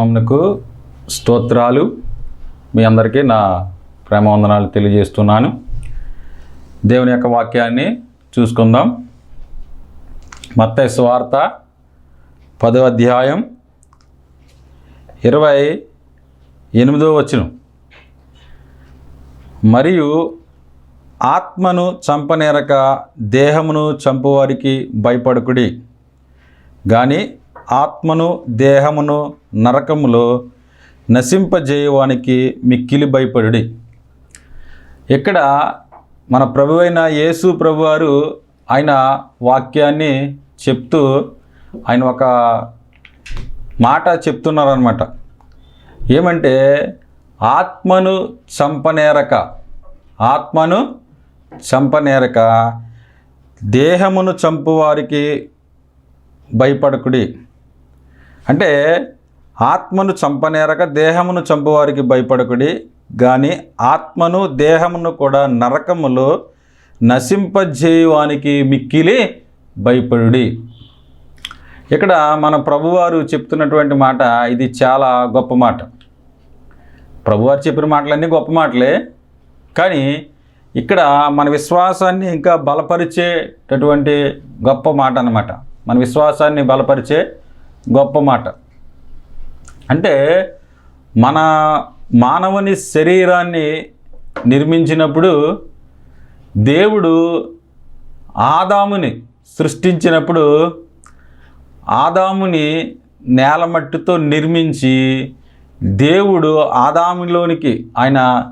నామమునకు స్తోత్రాలు. మీ అందరికీ నా ప్రేమ వందనాలు తెలియజేస్తున్నాను. దేవుని యొక్క వాక్యాన్ని చూసుకుందాం. మత్త స్వార్త పదో అధ్యాయం ఇరవై ఎనిమిదో వచనం. మరియు ఆత్మను చంపనేరక దేహమును చంపువారికి భయపడుకుడి. కానీ ఆత్మను దేహమును నరకములో నశింపజేయవానికి మిక్కిలి భయపడుడి. ఇక్కడ మన ప్రభువైన యేసు ప్రభువారు ఆయన వాక్యాన్ని చెప్తూ ఆయన ఒక మాట చెప్తున్నారనమాట ఏమంటే ఆత్మను చంపనేరక ఆత్మను చంపనేరక దేహమును చంపువారికి భయపడకుడి. అంటే ఆత్మను చంపనేరక దేహమును చంపువారికి భయపడకుడి కానీ ఆత్మను దేహమును కూడా నరకములో నశింపజేయువానికి మిక్కిలి భయపడుడి. ఇక్కడ మన ప్రభువారు చెప్తున్నటువంటి మాట ఇది చాలా గొప్ప మాట. ప్రభువారు చెప్పిన మాటలన్నీ గొప్ప మాటలే. కానీ ఇక్కడ మన విశ్వాసాన్ని ఇంకా బలపరిచేటటువంటి గొప్ప మాట అన్నమాట. మన విశ్వాసాన్ని బలపరిచే గొప్ప మాట. అంటే మన మానవుని శరీరాన్ని నిర్మించినప్పుడు దేవుడు ఆదాముని సృష్టించినప్పుడు ఆదాముని నేలమట్టితో నిర్మించి దేవుడు ఆదాములోనికి ఆయన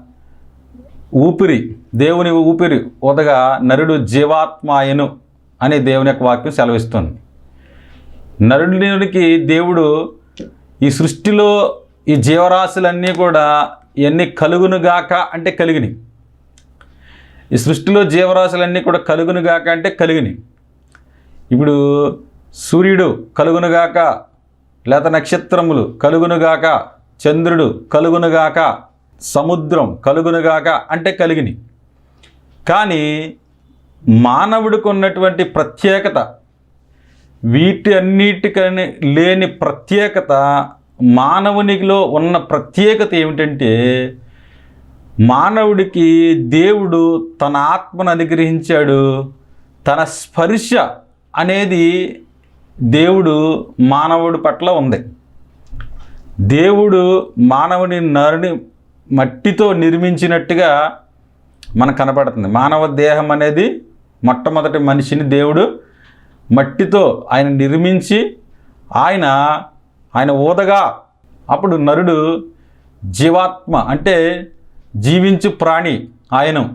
ఊపిరి దేవుని ఊపిరి ఉదగా నరుడు జీవాత్మాయను అని దేవుని యొక్క వాక్యం సెలవిస్తుంది. నరుడికి దేవుడు ఈ సృష్టిలో ఈ జీవరాశులన్నీ కూడా ఇవన్నీ కలుగునుగాక అంటే కలిగినాయి. ఈ సృష్టిలో జీవరాశులన్నీ కూడా కలుగునుగాక అంటే కలిగినాయి. ఇప్పుడు సూర్యుడు కలుగునుగాక లేత నక్షత్రములు కలుగునుగాక చంద్రుడు కలుగునుగాక సముద్రం కలుగునుగాక అంటే కలిగినాయి. కానీ మానవుడికి ఉన్నటువంటి ప్రత్యేకత వీటి అన్నిటికని లేని ప్రత్యేకత మానవునిలో ఉన్న ప్రత్యేకత ఏమిటంటే మానవుడికి దేవుడు తన ఆత్మను అనుగ్రహించాడు. తన స్పర్శ అనేది దేవుడు మానవుడి పట్ల ఉంది. దేవుడు మానవుని నరుని మట్టితో నిర్మించినట్టుగా మనకు కనపడుతుంది. మానవ దేహం అనేది మొట్టమొదటి మనిషిని దేవుడు మట్టితో ఆయన నిర్మించి ఆయన ఆయన ఊదగా అప్పుడు నరుడు జీవాత్మ అంటే జీవించు ప్రాణి ఆయన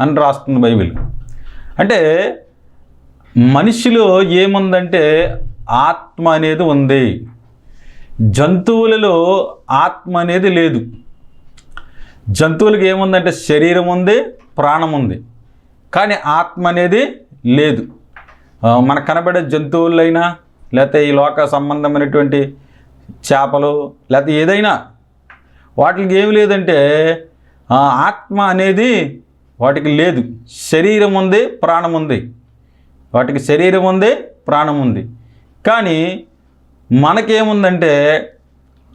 అని రాస్తుంది బైబిల్. అంటే మనిషిలో ఏముందంటే ఆత్మ అనేది ఉంది. జంతువులలో ఆత్మ అనేది లేదు. జంతువులకు ఏముందంటే శరీరం ఉంది ప్రాణం ఉంది. కానీ ఆత్మ అనేది లేదు. మనకు కనబడే జంతువులైనా లేకపోతే ఈ లోక సంబంధమైనటువంటి చేపలు లేకపోతే ఏదైనా వాటికి ఏమి లేదంటే ఆత్మ అనేది వాటికి లేదు. శరీరం ఉంది ప్రాణం ఉంది. వాటికి శరీరం ఉంది ప్రాణం ఉంది. కానీ మనకేముందంటే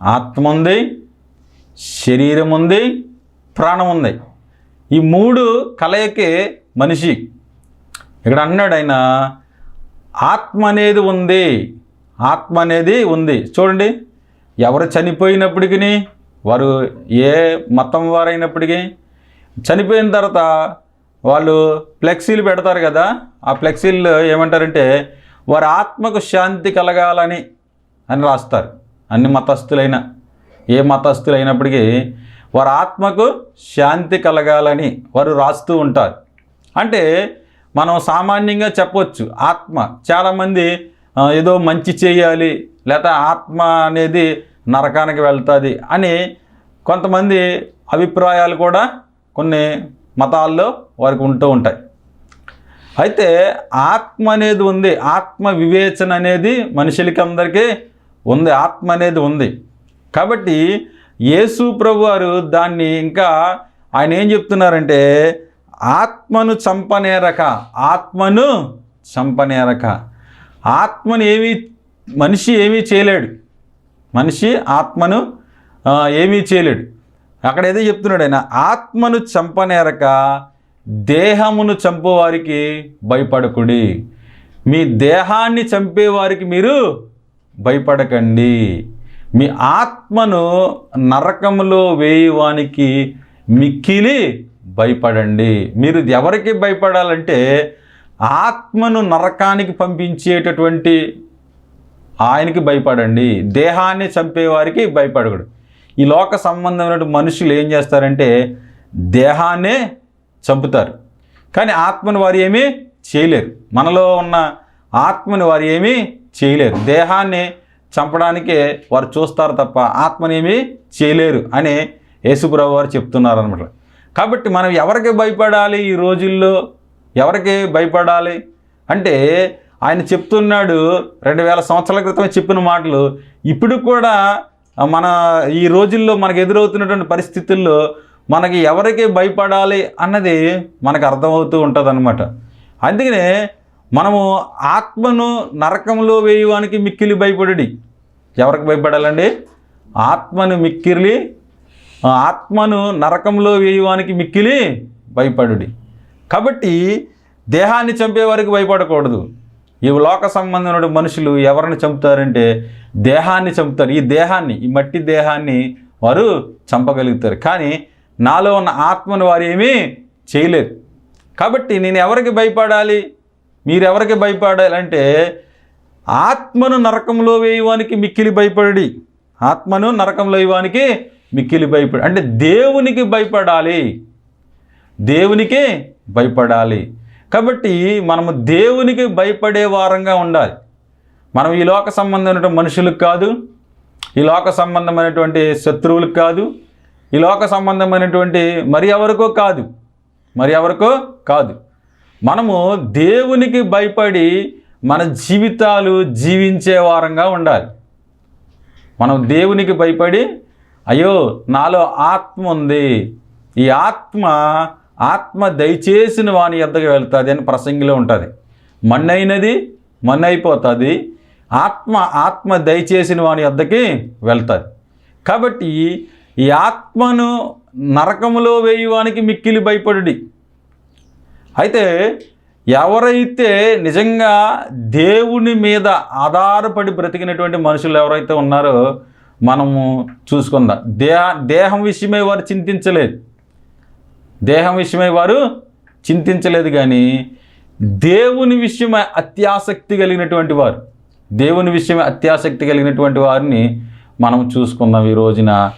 ఆత్మ ఉంది శరీరం ఉంది ప్రాణం ఉంది. ఈ మూడు కలయికే మనిషి. ఇక్కడ అన్నాడు ఆయన ఆత్మ అనేది ఉంది. ఆత్మ అనేది ఉంది. చూడండి. ఎవరు చనిపోయినప్పటికీ వారు ఏ మతం వారైనప్పటికీ చనిపోయిన తర్వాత వాళ్ళు ఫ్లెక్సీలు పెడతారు కదా. ఆ ఫ్లెక్సీలు ఏమంటారంటే వారి ఆత్మకు శాంతి కలగాలని అని రాస్తారు. అన్ని మతస్థులైన ఏ మతస్థులైనప్పటికీ వారి ఆత్మకు శాంతి కలగాలని వారు రాస్తూ ఉంటారు. అంటే మనం సామాన్యంగా చెప్పవచ్చు ఆత్మ. చాలామంది ఏదో మంచి చేయాలి లేదా ఆత్మ అనేది నరకానికి వెళ్తుంది అని కొంతమంది అభిప్రాయాలు కూడా కొన్ని మతాల్లో వారికి ఉంటూ ఉంటాయి. అయితే ఆత్మ అనేది ఉంది. ఆత్మ వివేచన అనేది మనుషులకి అందరికీ ఉంది. ఆత్మ అనేది ఉంది. కాబట్టి యేసు ప్రభు వారు దాన్ని ఇంకా ఆయన ఏం చెప్తున్నారంటే ఆత్మను చంపనేరక ఆత్మను చంపనేరక. ఆత్మను ఏమీ మనిషి ఏమీ చేయలేడు. మనిషి ఆత్మను ఏమీ చేయలేడు. అక్కడ ఏదో చెప్తున్నాడు ఆయన ఆత్మను చంపనేరక దేహమును చంపేవారికి భయపడకుడి. మీ దేహాన్ని చంపేవారికి మీరు భయపడకండి. మీ ఆత్మను నరకములో వేయవానికి మిక్కిలి భయపడండి. మీరు ఎవరికి భయపడాలంటే ఆత్మను నరకానికి పంపించేటటువంటి ఆయనకి భయపడండి. దేహాన్ని చంపేవారికి భయపడకూడదు. ఈ లోక సంబంధమైన మనుషులు ఏం చేస్తారంటే దేహాన్నే చంపుతారు. కానీ ఆత్మను వారు ఏమీ చేయలేరు. మనలో ఉన్న ఆత్మని వారు ఏమీ చేయలేరు. దేహాన్ని చంపడానికే వారు చూస్తారు తప్ప ఆత్మని ఏమీ చేయలేరు అని యేసుప్రభు వారు చెప్తున్నారు అనమాట కాబట్టి మనం ఎవరికి భయపడాలి ఈ రోజుల్లో? ఎవరికి భయపడాలి? అంటే ఆయన చెప్తున్నాడు రెండు వేల సంవత్సరాల క్రితమే చెప్పిన మాటలు. ఇప్పుడు కూడా మన ఈ రోజుల్లో మనకు ఎదురవుతున్నటువంటి పరిస్థితుల్లో మనకి ఎవరికి భయపడాలి అన్నది మనకు అర్థమవుతూ ఉంటుంది అనమాట అందుకనే మనము ఆత్మను నరకంలో వేయడానికి మిక్కిలి భయపడి ఎవరికి భయపడాలండి? ఆత్మను మిక్కిలి ఆత్మను నరకంలో వేయవానికి మిక్కిలి భయపడుడి. కాబట్టి దేహాన్ని చంపేవారికి భయపడకూడదు. ఈ లోక సంబంధమైన మనుషులు ఎవరిని చంపుతారంటే దేహాన్ని చంపుతారు. ఈ దేహాన్ని ఈ మట్టి దేహాన్ని వారు చంపగలుగుతారు. కానీ నాలో ఉన్న ఆత్మను వారు ఏమీ చేయలేరు. కాబట్టి నేను ఎవరికి భయపడాలి? మీరు ఎవరికి భయపడాలంటే ఆత్మను నరకంలో వేయవానికి మిక్కిలి భయపడి ఆత్మను నరకంలో వేయవానికి మిక్కిలి భయపడి అంటే దేవునికి భయపడాలి. దేవునికి భయపడాలి. కాబట్టి మనము దేవునికి భయపడే వారంగా ఉండాలి. మనం ఈ లోక సంబంధమైనటువంటి మనుషులకు కాదు ఈ లోక సంబంధమైనటువంటి శత్రువులకు కాదు ఈ లోక సంబంధమైనటువంటి మరి ఎవరికో కాదు మరి ఎవరికో కాదు. మనము దేవునికి భయపడి మన జీవితాలు జీవించే వారంగా ఉండాలి. మనం దేవునికి భయపడి అయ్యో నాలో ఆత్మ ఉంది. ఈ ఆత్మ ఆత్మ దయచేసిన వాని ఎద్దకు వెళ్తుంది అని ప్రసంగిలో ఉంటుంది. మన్నైనది మన్నైపోతుంది. ఆత్మ ఆత్మ దయచేసిన వాని ఎద్దకి వెళ్తుంది. కాబట్టి ఈ ఆత్మను నరకములో వేయువానికి మిక్కిలి భయపడుడి. అయితే ఎవరైతే నిజంగా దేవుని మీద ఆధారపడి బ్రతికినటువంటి మనుషులు ఎవరైతే ఉన్నారో మనము చూసుకుందాం. దేహ దేహం విషయమై వారు చింతించలేదు. దేహం విషయమై వారు చింతించలేదు కానీ దేవుని విషయమై అత్యాసక్తి కలిగినటువంటి వారు దేవుని విషయమై అత్యాసక్తి కలిగినటువంటి వారిని మనం చూసుకుందాం ఈ రోజున.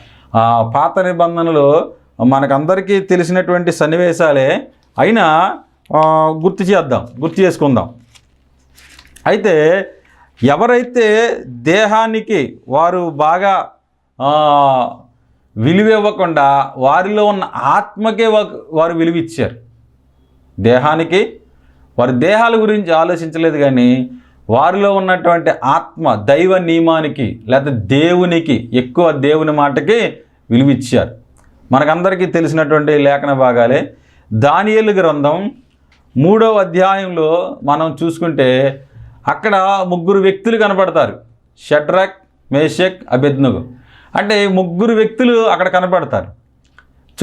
పాత నిబంధనలో మనకందరికీ తెలిసినటువంటి సన్నివేశాలే అయినా గుర్తు చేద్దాం గుర్తు చేసుకుందాం. అయితే ఎవరైతే దేహానికి వారు బాగా విలువివ్వకుండా విలువ ఇవ్వకుండా వారిలో ఉన్న ఆత్మకే వారు విలువిచ్చారు. దేహానికి వారి దేహాల గురించి ఆలోచించలేదు కానీ వారిలో ఉన్నటువంటి ఆత్మ దైవ నియమానికి లేదా దేవునికి ఎక్కువ దేవుని మాటకి విలువిచ్చారు. మనకందరికీ తెలిసినటువంటి లేఖన భాగాలే. దానియలు గ్రంథం మూడవ అధ్యాయంలో మనం చూసుకుంటే అక్కడ ముగ్గురు వ్యక్తులు కనపడతారు. షడ్రక్ మేషక్ అభిజ్ఞగు అంటే ముగ్గురు వ్యక్తులు అక్కడ కనపడతారు.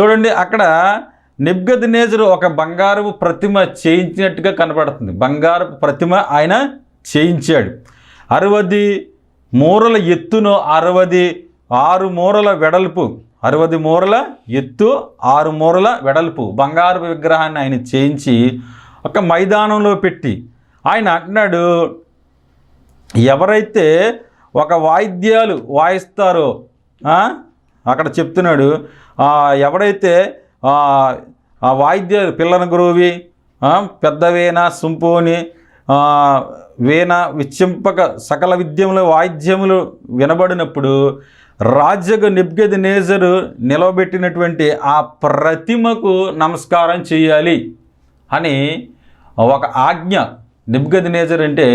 చూడండి అక్కడ నిబ్గద్ నేజరు ఒక బంగారపు ప్రతిమ చేయించినట్టుగా కనపడుతుంది. బంగారపు ప్రతిమ ఆయన చేయించాడు. అరవది మూరల ఎత్తును అరవది ఆరు మూరల వెడల్పు. అరవది మూరల ఎత్తు ఆరు మూరల వెడల్పు. బంగారు విగ్రహాన్ని ఆయన చేయించి ఒక మైదానంలో పెట్టి ఆయన అంటున్నాడు ఎవరైతే ఒక వాయిద్యాలు వాయిస్తారో అక్కడ చెప్తున్నాడు ఎవడైతే ఆ, వాయిద్యాలు పిల్లన గురువి పెద్ద వీణ సుంపోని వీణ విచ్చింపక సకల విద్యములు వాయిద్యములు వినబడినప్పుడు రాజ్యకు నిబ్గది నేజరు నిలవబెట్టినటువంటి ఆ ప్రతిమకు నమస్కారం చేయాలి అని ఒక ఆజ్ఞ నిబ్గది నేజర్ అంటే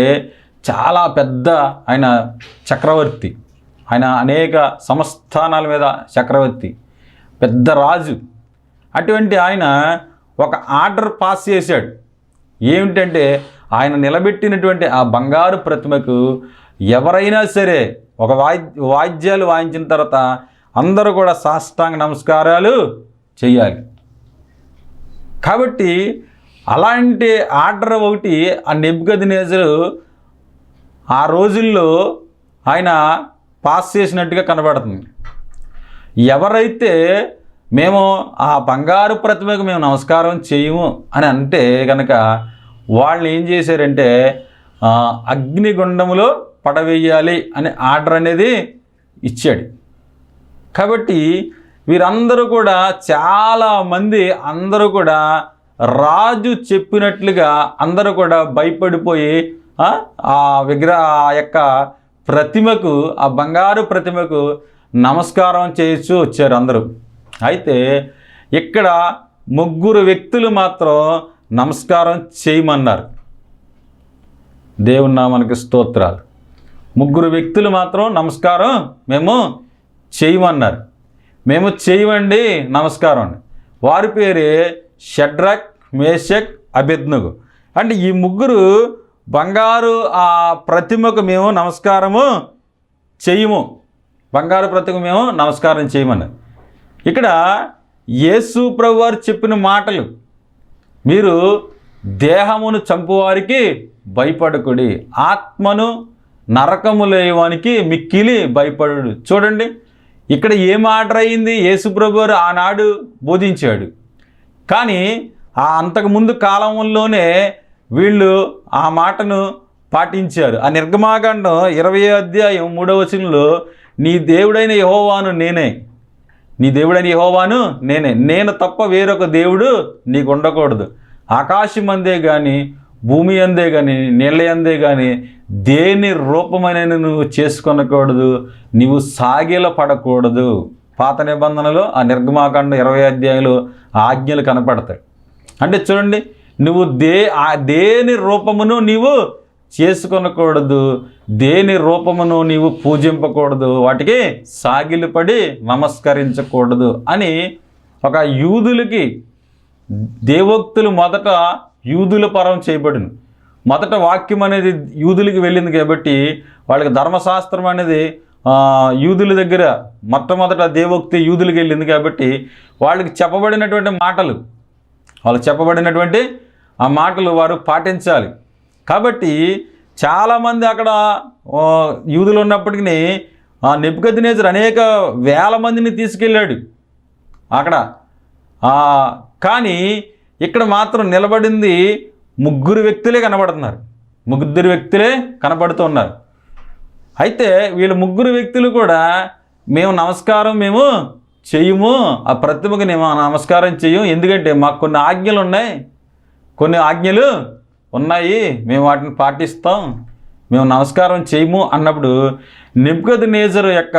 చాలా పెద్ద ఆయన చక్రవర్తి. ఆయన అనేక సంస్థానాల మీద చక్రవర్తి. పెద్ద రాజు. అటువంటి ఆయన ఒక ఆర్డర్ పాస్ చేశాడు. ఏమిటంటే ఆయన నిలబెట్టినటువంటి ఆ బంగారు ప్రతిమకు ఎవరైనా సరే ఒక వాయి వాయిద్యాలు వాయించిన తర్వాత అందరూ కూడా సాష్టాంగ నమస్కారాలు చేయాలి కాబట్టి అలాంటి ఆర్డర్ ఒకటి ఆ నెబ్గదినేజరు ఆ రోజుల్లో ఆయన పాస్ చేసినట్టుగా కనబడుతుంది. ఎవరైతే మేము ఆ బంగారు ప్రతిమకు మేము నమస్కారం చేయము అని అంటే కనుక వాళ్ళు ఏం చేశారంటే అగ్నిగుండంలో అగ్నిగుండములో పడవేయాలి అనే ఆర్డర్ అనేది ఇచ్చాడు. కాబట్టి వీరందరూ కూడా చాలా మంది అందరూ కూడా రాజు చెప్పినట్లుగా అందరూ కూడా భయపడిపోయి ఆ, విగ్రహ ఆ యొక్క ప్రతిమకు ఆ బంగారు ప్రతిమకు నమస్కారం చేస్తూ వచ్చారు అందరూ. అయితే ఇక్కడ ముగ్గురు వ్యక్తులు మాత్రం నమస్కారం చేయమన్నారు. దేవుని నామానికి స్తోత్రాలు. ముగ్గురు వ్యక్తులు మాత్రం నమస్కారం మేము చేయమన్నారు. మేము చేయమండి నమస్కారం వారి పేరే షడ్రక్ మేషక్ అభిజ్ఞగు అంటే ఈ ముగ్గురు బంగారు ఆ ప్రతిమకు మేము నమస్కారము చేయము. బంగారు ప్రతిమకు మేము నమస్కారం చేయమని ఇక్కడ యేసు ప్రభు వారు చెప్పిన మాటలు మీరు దేహమును చంపువారికి భయపడకుడి ఆత్మను నరకము లేవానికి మిక్కిలి భయపడు చూడండి ఇక్కడ ఏం ఆర్డర్ అయింది? యేసుప్రభు వారు ఆనాడు బోధించాడు. కానీ ఆ అంతకుముందు కాలంలోనే వీళ్ళు ఆ మాటను పాటించారు. ఆ నిర్గమాకాండం ఇరవై అధ్యాయం మూడవ వచనంలో నీ దేవుడైన యహోవాను నేనే. నీ దేవుడైన యహోవాను నేనే. నేను తప్ప వేరొక దేవుడు నీకు ఉండకూడదు. ఆకాశం అందే కానీ భూమి అందే కానీ నీళ్ళ అందే కానీ దేని రూపమైన నువ్వు చేసుకొనకూడదు. నువ్వు సాగిల పడకూడదు పాత నిబంధనలో ఆ నిర్గమాకాండ ఇరవై అధ్యాయులు ఆజ్ఞలు కనపడతాయి. అంటే చూడండి నువ్వు దే ఆ దేని రూపమును నీవు చేసుకొనకూడదు దేని రూపమును నీవు పూజింపకూడదు వాటికి సాగిలిపడి నమస్కరించకూడదు అని ఒక యూదులకి దేవోక్తులు మొదట యూదుల పరం చేయబడిన. మొదట వాక్యం అనేది యూదులకి వెళ్ళింది కాబట్టి వాళ్ళకి ధర్మశాస్త్రం అనేది యూదుల దగ్గర మొట్టమొదట దేవోక్తి యూదులకి వెళ్ళింది కాబట్టి వాళ్ళకి చెప్పబడినటువంటి మాటలు వాళ్ళకి చెప్పబడినటువంటి ఆ మాటలు వారు పాటించాలి. కాబట్టి చాలామంది అక్కడ యూదులు ఉన్నప్పటికీ ఆ నెప్పుకద్నేజర్ అనేక వేల మందిని తీసుకెళ్ళాడు అక్కడ. కానీ ఇక్కడ మాత్రం నిలబడింది ముగ్గురు వ్యక్తులే కనబడుతున్నారు. ముగ్గురు వ్యక్తులే కనబడుతున్నారు అయితే వీళ్ళు ముగ్గురు వ్యక్తులు కూడా మేము నమస్కారం మేము చెయ్యము ఆ ప్రతిమకు మేము నమస్కారం చెయ్యం ఎందుకంటే మాకు కొన్ని ఆజ్ఞలు ఉన్నాయి. కొన్ని ఆజ్ఞలు ఉన్నాయి. మేము వాటిని పాటిస్తాం. మేము నమస్కారం చేయము అన్నప్పుడు నిబ్గద్ నేజర్ యొక్క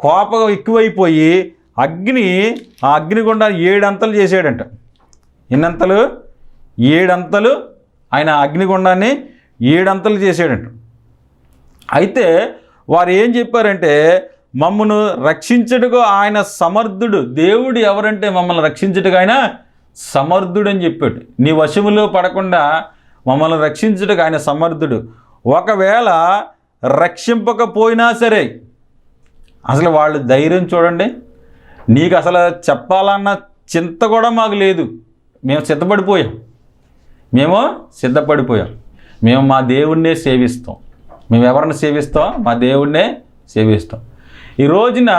కోపం ఎక్కువైపోయి అగ్ని ఆ అగ్నిగుండా ఏడంతలు చేసాడంట ఎన్నంతలు? ఏడంతలు? ఆయన అగ్నిగుండాన్ని ఏడంతలు చేసాడంట అయితే వారు ఏం చెప్పారంటే మమ్మను రక్షించుటకు ఆయన సమర్థుడు. దేవుడు ఎవరంటే మమ్మల్ని రక్షించుటకు ఆయన సమర్థుడు అని చెప్పాడు. నీ వశములో పడకుండా మమ్మల్ని రక్షించుటకు ఆయన సమర్థుడు. ఒకవేళ రక్షింపకపోయినా సరే అసలు వాళ్ళ ధైర్యం చూడండి. నీకు అసలు చెప్పాలన్న చింత కూడా మాకు లేదు. మేము సిద్ధపడిపోయాం. మేము సిద్ధపడిపోయాం. మేము మా దేవుణ్ణే సేవిస్తాం. మేము ఎవరిని సేవిస్తాం? మా దేవుడినే సేవిస్తాం. ఈ రోజున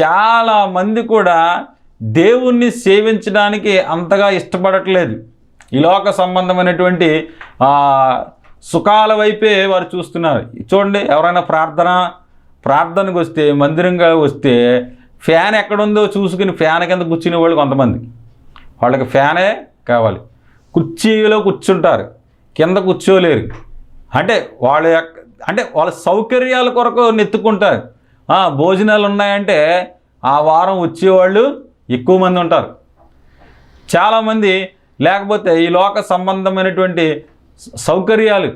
చాలామంది కూడా దేవుణ్ణి సేవించడానికి అంతగా ఇష్టపడట్లేదు. ఈ లోక సంబంధమైనటువంటి సుఖాల వైపే వారు చూస్తున్నారు. చూడండి ఎవరైనా ప్రార్థన ప్రార్థనకు వస్తే మందిరంగా వస్తే ఫ్యాన్ ఎక్కడుందో చూసుకుని ఫ్యాన్ కింద కూర్చునే వాళ్ళు కొంతమంది. వాళ్ళకి ఫ్యానే కావాలి. కుర్చీలో కూర్చుంటారు. కింద కూర్చోలేరు. అంటే వాళ్ళ యొక్క అంటే వాళ్ళ సౌకర్యాల కొరకు నెత్తుకుంటారు. భోజనాలు ఉన్నాయంటే ఆ వారం వచ్చేవాళ్ళు ఎక్కువ మంది ఉంటారు. చాలామంది లేకపోతే ఈ లోక సంబంధమైనటువంటి సౌకర్యాలు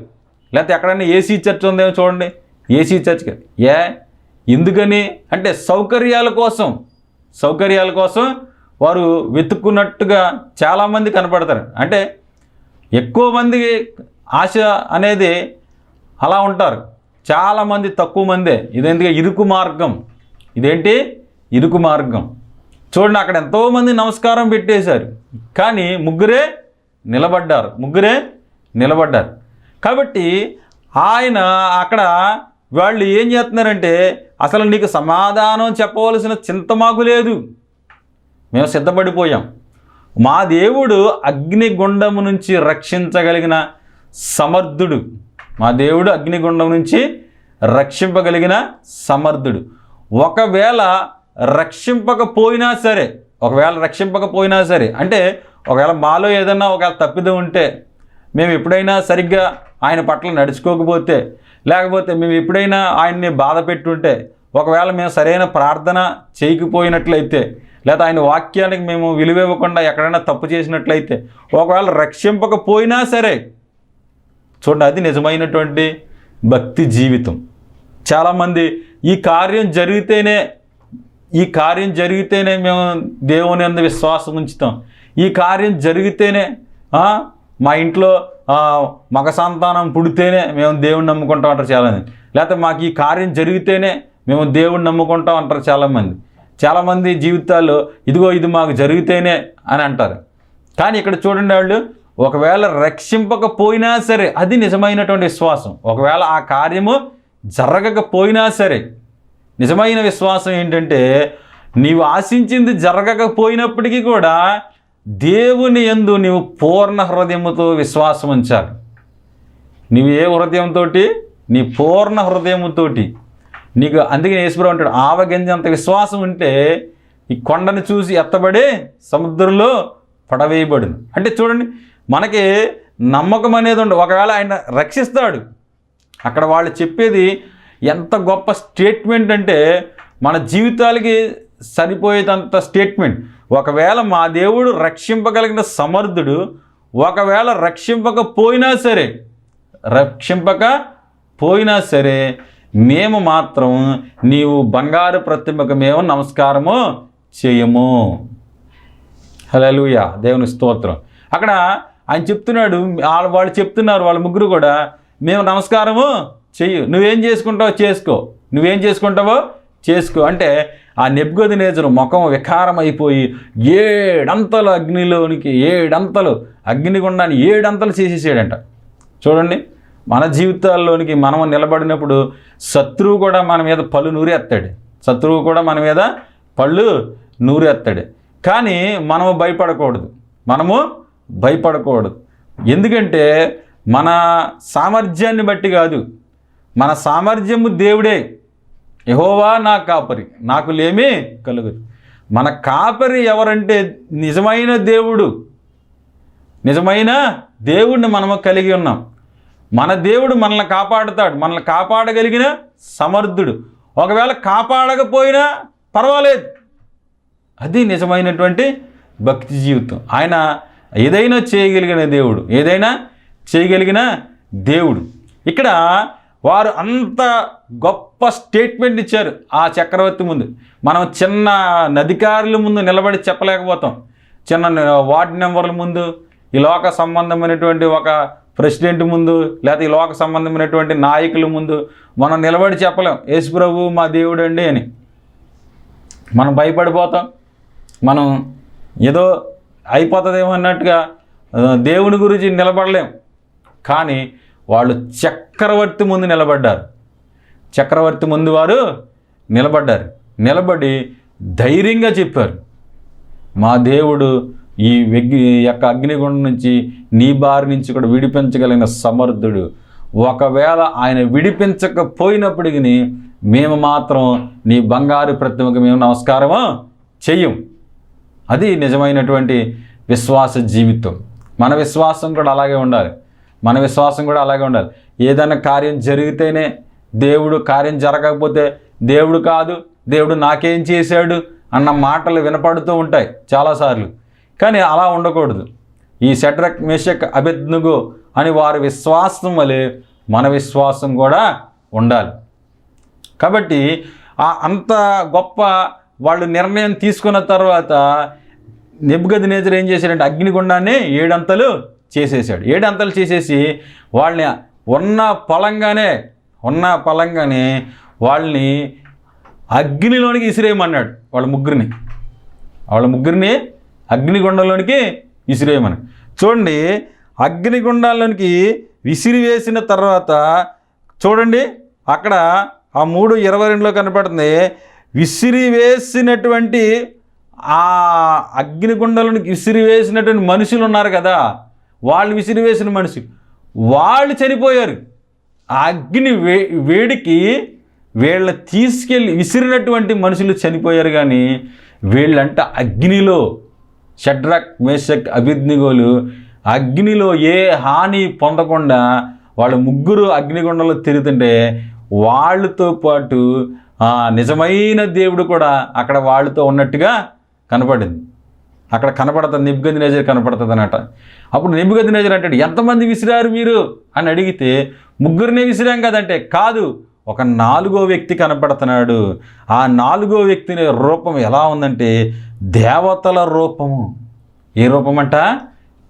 లేకపోతే ఎక్కడైనా ఏసీ చర్చ్ ఉందేమో చూడండి. ఏసీ చర్చ్ ఏ? ఎందుకని? అంటే సౌకర్యాల కోసం సౌకర్యాల కోసం వారు వెతుక్కున్నట్టుగా చాలామంది కనపడతారు. అంటే ఎక్కువ మంది ఆశ అనేది అలా ఉంటారు. చాలామంది తక్కువ మందే. ఇదేంటిగా ఇరుకు మార్గం. ఇదేంటి? ఇరుకు మార్గం. చూడండి అక్కడ ఎంతోమంది నమస్కారం పెట్టేశారు. కానీ ముగ్గురే నిలబడ్డారు. ముగ్గురే నిలబడ్డారు. కాబట్టి ఆయన అక్కడ వాళ్ళు ఏం చేస్తున్నారంటే అసలు నీకు సమాధానం చెప్పవలసిన చింత మాకు లేదు. మేము సిద్ధపడిపోయాం. మా దేవుడు అగ్నిగుండము నుంచి రక్షించగలిగిన సమర్థుడు. మా దేవుడు అగ్నిగుండం నుంచి రక్షింపగలిగిన సమర్థుడు. ఒకవేళ రక్షింపకపోయినా సరే ఒకవేళ రక్షింపకపోయినా సరే అంటే ఒకవేళ మాలో ఏదన్నా ఒకవేళ తప్పిదం ఉంటే మేము ఎప్పుడైనా సరిగ్గా ఆయన పట్ల నడుచుకోకపోతే లేకపోతే మేము ఎప్పుడైనా ఆయన్ని బాధ పెట్టుంటే ఒకవేళ మేము సరైన ప్రార్థన చేయకపోయినట్లయితే లేదా ఆయన వాక్యానికి మేము విలువ ఇవ్వకుండా ఎక్కడైనా తప్పు చేసినట్లయితే ఒకవేళ రక్షింపకపోయినా సరే చూడండి అది నిజమైనటువంటి భక్తి జీవితం. చాలామంది ఈ కార్యం జరిగితేనే ఈ కార్యం జరిగితేనే మేము దేవుని అందు విశ్వాసం ఉంచుతాం. ఈ కార్యం జరిగితేనే మా ఇంట్లో మగ సంతానం పుడితేనే మేము దేవుణ్ణి నమ్ముకుంటాం అంటారు చాలామంది. లేకపోతే మాకు ఈ కార్యం జరిగితేనే మేము దేవుణ్ణి నమ్ముకుంటాం అంటారు చాలామంది. చాలామంది జీవితాల్లో ఇదిగో ఇది మాకు జరిగితేనే అని అంటారు. కానీ ఇక్కడ చూడండి వాళ్ళు ఒకవేళ రక్షింపకపోయినా సరే అది నిజమైనటువంటి విశ్వాసం. ఒకవేళ ఆ కార్యము జరగకపోయినా సరే నిజమైన విశ్వాసం ఏంటంటే నీవు ఆశించింది జరగకపోయినప్పటికీ కూడా దేవుని యందు నీవు పూర్ణ హృదయముతో విశ్వాసం ఉంచాలి. నీవు ఏ హృదయంతో నీ పూర్ణ హృదయముతోటి. నీకు అందుకే యేసుప్రభు అంటాడు ఆవగింజంత విశ్వాసం ఉంటే ఈ కొండను చూసి ఎత్తబడి సముద్రంలో పడవేయబడును. అంటే చూడండి మనకి నమ్మకం అనేది ఉండదు ఒకవేళ ఆయన రక్షిస్తాడు అక్కడ వాళ్ళు చెప్పేది ఎంత గొప్ప స్టేట్మెంట్ అంటే మన జీవితాలకి సరిపోయేదంత స్టేట్మెంట్. ఒకవేళ మా దేవుడు రక్షింపగలిగిన సమర్థుడు ఒకవేళ రక్షింపకపోయినా సరే రక్షింపక పోయినా సరే మేము మాత్రం నీవు బంగారు ప్రతిమకు మేము నమస్కారము చేయము. హలో దేవుని స్తోత్రం. అక్కడ ఆయన చెప్తున్నాడు వాళ్ళ వాళ్ళు చెప్తున్నారు వాళ్ళ ముగ్గురు కూడా మేము నమస్కారము చెయ్యి. నువ్వేం చేసుకుంటావో చేసుకో. నువ్వేం చేసుకుంటావో చేసుకో. అంటే ఆ నెబ్బగది నేజరు ముఖం వికారం అయిపోయి ఏడంతలు అగ్నిలోనికి ఏడంతలు అగ్నిగుండాన్ని ఏడంతలు చేసేసాడంట. చూడండి మన జీవితాల్లోనికి మనం నిలబడినప్పుడు శత్రువు కూడా మన మీద పళ్ళు నూరేస్తాడు శత్రువు కూడా మన మీద పళ్ళు నూరేస్తాడు కానీ మనము భయపడకూడదు. మనము భయపడకూడదు. ఎందుకంటే మన సామర్థ్యాన్ని బట్టి కాదు. మన సామర్థ్యము దేవుడే. యహోవా నా కాపరి. నాకు లేమి కలుగుదు. మన కాపరి ఎవరంటే నిజమైన దేవుడు. నిజమైన దేవుడిని మనము కలిగి ఉన్నాం. మన దేవుడు మనల్ని కాపాడుతాడు. మనల్ని కాపాడగలిగిన సమర్థుడు. ఒకవేళ కాపాడకపోయినా పర్వాలేదు. అది నిజమైనటువంటి భక్తి జీవితం. ఆయన ఏదైనా చేయగలిగిన దేవుడు ఏదైనా చేయగలిగిన దేవుడు. ఇక్కడ వారు అంత గొప్ప స్టేట్మెంట్ ఇచ్చారు ఆ చక్రవర్తి ముందు. మనం చిన్న నధికారుల ముందు నిలబడి చెప్పలేకపోతాం. చిన్న వార్డు నెంబర్ల ముందు ఈ లోక సంబంధమైనటువంటి ఒక ప్రెసిడెంట్ ముందు లేకపోతే ఈ లోక సంబంధమైనటువంటి నాయకుల ముందు మనం నిలబడి చెప్పలేం. యేసు ప్రభు మా దేవుడు అండి అని. మనం భయపడిపోతాం. మనం ఏదో అయిపోతుందేమో అన్నట్టుగా దేవుని గురించి నిలబడలేం. కానీ వాళ్ళు చక్రవర్తి ముందు నిలబడ్డారు. చక్రవర్తి ముందు వారు నిలబడ్డారు. నిలబడి ధైర్యంగా చెప్పారు. మా దేవుడు ఈ వెగ్గి యొక్క అగ్నిగుండం నుంచి నీ బారి నుంచి కూడా విడిపించగలిగిన సమర్థుడు. ఒకవేళ ఆయన విడిపించకపోయినప్పటికీ మేము మాత్రం నీ బంగారు ప్రతిమకు మేము నమస్కారము చెయ్యం. అది నిజమైనటువంటి విశ్వాస జీవితం. మన విశ్వాసం కూడా అలాగే ఉండాలి. మన విశ్వాసం కూడా అలాగే ఉండాలి. ఏదైనా కార్యం జరిగితేనే దేవుడు కార్యం జరగకపోతే దేవుడు కాదు దేవుడు నాకేం చేశాడు అన్న మాటలు వినపడుతూ ఉంటాయి చాలాసార్లు. కానీ అలా ఉండకూడదు. ఈ షడ్రక్ మేషక్ అభిజ్ఞగు అని వారి విశ్వాసం వలె మన విశ్వాసం కూడా ఉండాలి. కాబట్టి ఆ అంత గొప్ప వాళ్ళు నిర్ణయం తీసుకున్న తర్వాత నిబ్బగది నేజర్ ఏం చేశాడంటే అగ్నిగుండాన్ని ఏడంతలు చేసేసాడు ఏడంతలు చేసేసి వాళ్ళని ఉన్న పొలంగానే ఉన్న పలంగానే వాళ్ళని అగ్నిలోనికి ఇసిరేయమన్నాడు వాళ్ళ ముగ్గురిని. వాళ్ళ ముగ్గురిని అగ్నిగుండంలోనికి విసిరేయమని చూడండి అగ్నిగుండాల్లోనికి విసిరివేసిన తర్వాత చూడండి అక్కడ ఆ మూడు ఇరవై రెండులో కనపడుతుంది విసిరివేసినటువంటి ఆ విసిరి విసిరివేసినటువంటి మనుషులు ఉన్నారు కదా వాళ్ళు విసిరివేసిన మనుషులు. వాళ్ళు చనిపోయారు. ఆ అగ్ని వే వేడికి వీళ్ళ తీసుకెళ్ళి విసిరినటువంటి మనుషులు చనిపోయారు కానీ వీళ్ళంట అగ్నిలో షడ్రక్ మేషక్ అభిజ్ఞగోలు అగ్నిలో ఏ హాని పొందకుండా వాళ్ళ ముగ్గురు అగ్నిగుండంలో తిరుగుతుంటే వాళ్ళతో పాటు నిజమైన దేవుడు కూడా అక్కడ వాళ్ళతో ఉన్నట్టుగా కనపడింది. అక్కడ కనపడుతుంది నిబ్గది నేజర్ కనపడుతుంది అనట అప్పుడు నిబ్గది నేజర్ అంటాడు ఎంతమంది విసిరారు మీరు? అని అడిగితే ముగ్గురినే విసిరాం కదంటే కాదు ఒక నాలుగో వ్యక్తి కనపడుతున్నాడు. ఆ నాలుగో వ్యక్తిని రూపం ఎలా ఉందంటే దేవతల రూపము. ఏ రూపం అంట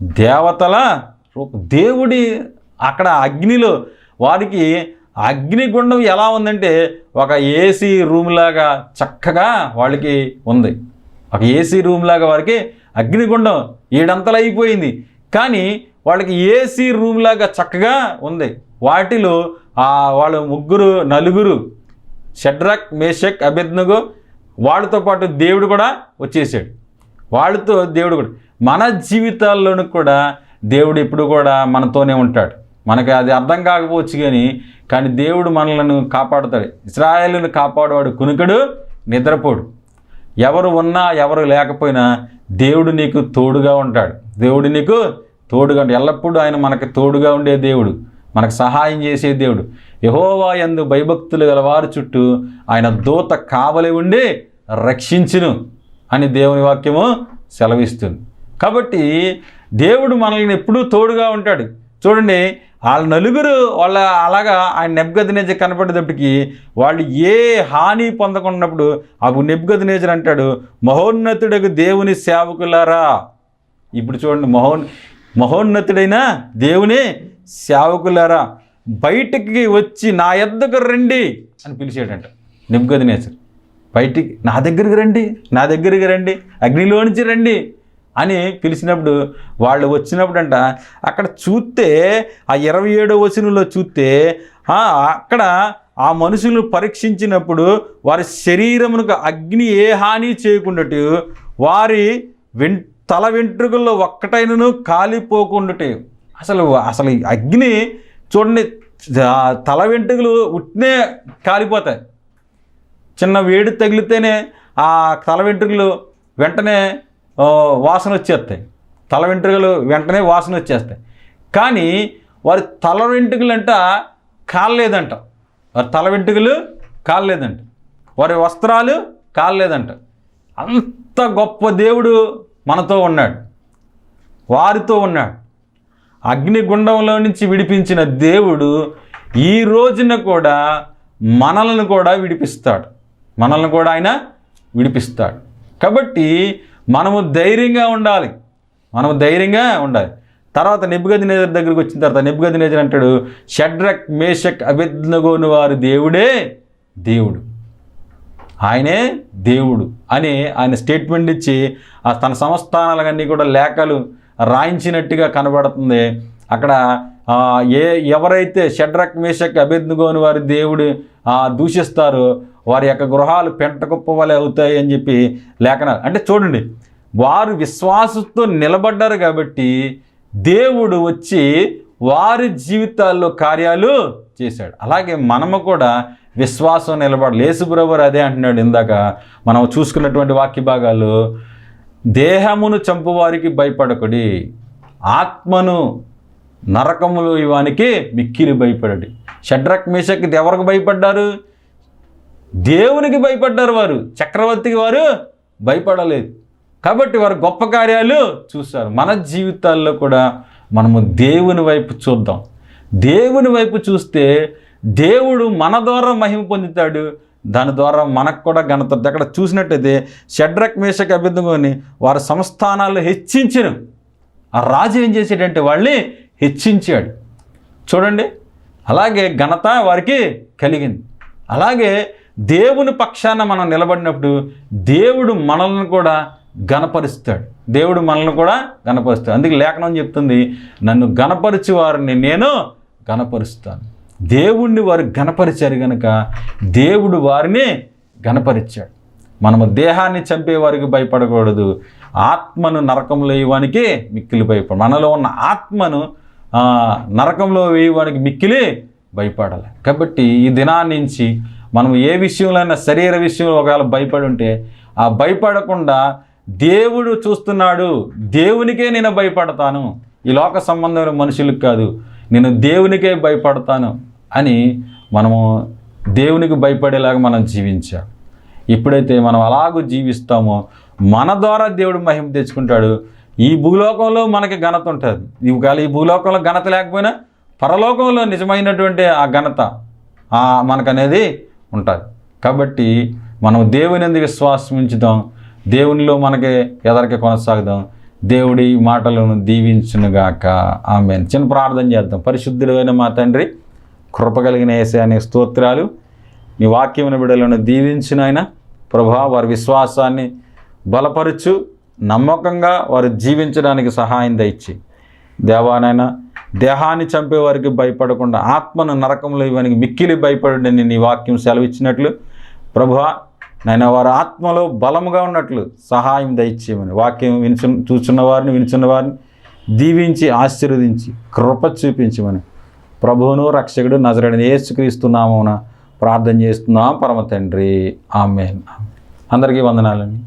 దేవతల రూపం. దేవుడి అక్కడ అగ్నిలో వారికి అగ్నిగుండం ఎలా ఉందంటే ఒక ఏసీ రూమ్ లాగా చక్కగా వాళ్ళకి ఉంది. ఒక ఏసీ రూమ్ లాగా వారికి అగ్నిగుండం ఏడంతలు అయిపోయింది. కానీ వాళ్ళకి ఏసీ రూమ్ లాగా చక్కగా ఉంది. వాటిలో వాళ్ళ ముగ్గురు నలుగురు షడ్రక్ మేషక్ అభిజ్ఞగు వాళ్ళతో పాటు దేవుడు కూడా వచ్చేసాడు. వాళ్ళతో దేవుడు కూడా మన జీవితాల్లోనూ కూడా దేవుడు ఎప్పుడు కూడా మనతోనే ఉంటాడు. మనకి అది అర్థం కాకపోవచ్చు కానీ కానీ దేవుడు మనలను కాపాడుతాడు. ఇస్రాయేలును కాపాడువాడు కునుకడు నిద్రపోడు. ఎవరు ఉన్నా ఎవరు లేకపోయినా దేవుడు నీకు తోడుగా ఉంటాడు. దేవుడు నీకు తోడుగా ఉంటాడు. ఎల్లప్పుడూ ఆయన మనకు తోడుగా ఉండే దేవుడు మనకు సహాయం చేసే దేవుడు. యహోవా యందు భయభక్తులు గలవారు చుట్టూ ఆయన దూత కావలి ఉండి రక్షించును అని దేవుని వాక్యము సెలవిస్తుంది. కాబట్టి దేవుడు మనల్ని ఎప్పుడూ తోడుగా ఉంటాడు. చూడండి వాళ్ళ నలుగురు వాళ్ళ అలాగా ఆయన నెబ్గదినేజర్ కనపడేటప్పటికి వాళ్ళు ఏ హాని పొందకున్నప్పుడు అప్పుడు నెబ్గదినేజర్ అంటాడు మహోన్నతుడకు దేవుని సేవకులారా. ఇప్పుడు చూడండి మహోన్ మహోన్నతుడైన దేవుని సేవకులారా. బయటికి వచ్చి నా ఎద్దకు రండి అని పిలిచాడంట నెబ్గదినేసర్ బయటికి నా దగ్గరికి రండి నా దగ్గరికి రండి అగ్నిలోనించి రండి. అని పిలిచినప్పుడు వాళ్ళు వచ్చినప్పుడు అంట అక్కడ చూస్తే ఆ ఇరవై ఏడో వచనంలో చూస్తే అక్కడ ఆ మనుషులను పరీక్షించినప్పుడు వారి శరీరమునకు అగ్ని ఏ హాని చేయకుండాటి వారి వెన్ తల వెంట్రుకల్లో ఒక్కటైనను కాలిపోకుండాటి. అసలు అసలు అగ్ని చూడండి తల వెంట్రుకలు ఉట్నే కాలిపోతాయి. చిన్న వేడి తగిలితేనే ఆ తల వెంట్రుకలు వెంటనే వాసన వచ్చేస్తాయి. తల వెంట్రుకలు వెంటనే వాసన వచ్చేస్తాయి. కానీ వారి తల వెంట్రుకలు అంట కాలలేదంట. వారి తల వెంట్రుకలు కాలలేదంట. వారి వస్త్రాలు కాలలేదంట. అంత గొప్ప దేవుడు మనతో ఉన్నాడు. వారితో ఉన్నాడు. అగ్నిగుండంలో నుంచి విడిపించిన దేవుడు ఈ రోజున కూడా మనలను కూడా విడిపిస్తాడు. మనల్ని కూడా ఆయన విడిపిస్తాడు. కాబట్టి మనము ధైర్యంగా ఉండాలి. మనము ధైర్యంగా ఉండాలి. తర్వాత నిబ్బగది నేజర్ దగ్గరికి వచ్చిన తర్వాత నిబ్బగది నేజర్ అంటాడు షడ్రక్ మేషక్ అభిజ్ఞగోని వారు దేవుడే దేవుడు. ఆయనే దేవుడు అని ఆయన స్టేట్మెంట్ ఇచ్చి ఆ తన సంస్థానాలన్నీ కూడా లేఖలు రాయించినట్టుగా కనబడుతుంది. అక్కడ ఏ ఎవరైతే షడ్రక్ మేషక్ అభిజ్ఞగోని వారి దేవుడు దూషిస్తారో వారి యొక్క గృహాలు పెంటకుప్ప వలె అవుతాయి అని చెప్పి లేఖనాలు. అంటే చూడండి వారు విశ్వాసంతో నిలబడ్డారు కాబట్టి దేవుడు వచ్చి వారి జీవితాల్లో కార్యాలు చేశాడు. అలాగే మనము కూడా విశ్వాసం నిలబడాలి. యేసుప్రభురు అదే అంటున్నాడు ఇందాక. మనం చూసుకున్నటువంటి వాక్య భాగాలు దేహమును చంపువారికి భయపడకుడి ఆత్మను నరకములు ఇవానికి మిక్కిలి భయపడడి. షడ్రక్ మేషకి ఎవరికి భయపడ్డారు? దేవునికి భయపడ్డారు వారు. చక్రవర్తికి వారు భయపడలేదు. కాబట్టి వారు గొప్ప కార్యాలు చూస్తారు మన జీవితాల్లో కూడా మనము దేవుని వైపు చూద్దాం. దేవుని వైపు చూస్తే దేవుడు మన ద్వారా మహిమ పొందుతాడు. దాని ద్వారా మనకు కూడా ఘనత అక్కడ చూసినట్టయితే షడ్రక్ మేషక్ అభ్యర్థుకొని వారి సంస్థానాలు హెచ్చించను. ఆ రాజు ఏం చేసాడంటే వాళ్ళని హెచ్చించాడు. చూడండి. అలాగే ఘనత వారికి కలిగింది. అలాగే దేవుని పక్షాన మనం నిలబడినప్పుడు దేవుడు మనల్ని కూడా గణపరుస్తాడు దేవుడు మనల్ని కూడా గణపరుస్తాడు అందుకే లేఖనం చెప్తుంది నన్ను గణపరిచి వారిని నేను గణపరుస్తాను దేవుణ్ణి వారు గణపరిచారు కనుక దేవుడు వారిని గణపరిచాడు మనము దేహాన్ని చంపే వారికి భయపడకూడదు ఆత్మను నరకంలో వేయవానికి మిక్కిలి భయపడ మనలో ఉన్న ఆత్మను నరకంలో వేయవానికి మిక్కిలి భయపడాలి. కాబట్టి ఈ దినా నుంచి మనం ఏ విషయంలో శరీర విషయంలో ఒకవేళ భయపడి ఉంటే ఆ భయపడకుండా దేవుడు చూస్తున్నాడు దేవునికే నేను భయపడతాను ఈ లోక సంబంధమైన మనుషులకు కాదు నేను దేవునికే భయపడతాను అని మనము దేవునికి భయపడేలాగా మనం జీవించాం. ఎప్పుడైతే మనం అలాగూ జీవిస్తామో మన ద్వారా దేవుడు మహిమ తెచ్చుకుంటాడు. ఈ భూలోకంలో మనకి ఘనత ఉంటుంది. ఈ ఒకవేళ ఈ భూలోకంలో ఘనత లేకపోయినా పరలోకంలో నిజమైనటువంటి ఆ ఘనత మనకనేది ఉంటుంది కాబట్టి మనం దేవుని ఎందుకు విశ్వాసం ఉంచుదాం? దేవునిలో మనకి ఎదరికి కొనసాగుదాం. దేవుడి మాటలను దీవించునుగాక ఆమె చిన్న ప్రార్థన చేద్దాం. పరిశుద్ధుడైన మా తండ్రి కృప కలిగిన వేసే అనే స్తోత్రాలు. నీ వాక్యమున బిడలను దీవించిన ఆయన. ప్రభా వారి విశ్వాసాన్ని బలపరచు. నమ్మకంగా వారు జీవించడానికి సహాయం దయచి దేవానైనా దేహాన్ని చంపే వారికి భయపడకుండా ఆత్మను నరకంలో ఇవ్వడానికి మిక్కిలి భయపడని నీ వాక్యం సెలవిచ్చినట్లు. ప్రభువా నైనా వారి ఆత్మలో బలముగా ఉన్నట్లు సహాయం దయచేయమని వాక్యం వినిచు చూచున్న వారిని వినిచున్న వారిని దీవించి ఆశీర్వదించి కృప చూపించమని ప్రభువును రక్షకుడు నజరడిని ఏసుక్రీస్తున్నామున ప్రార్థన చేస్తున్నాం. పరమ తండ్రి. ఆమె అందరికీ వందనాలండి.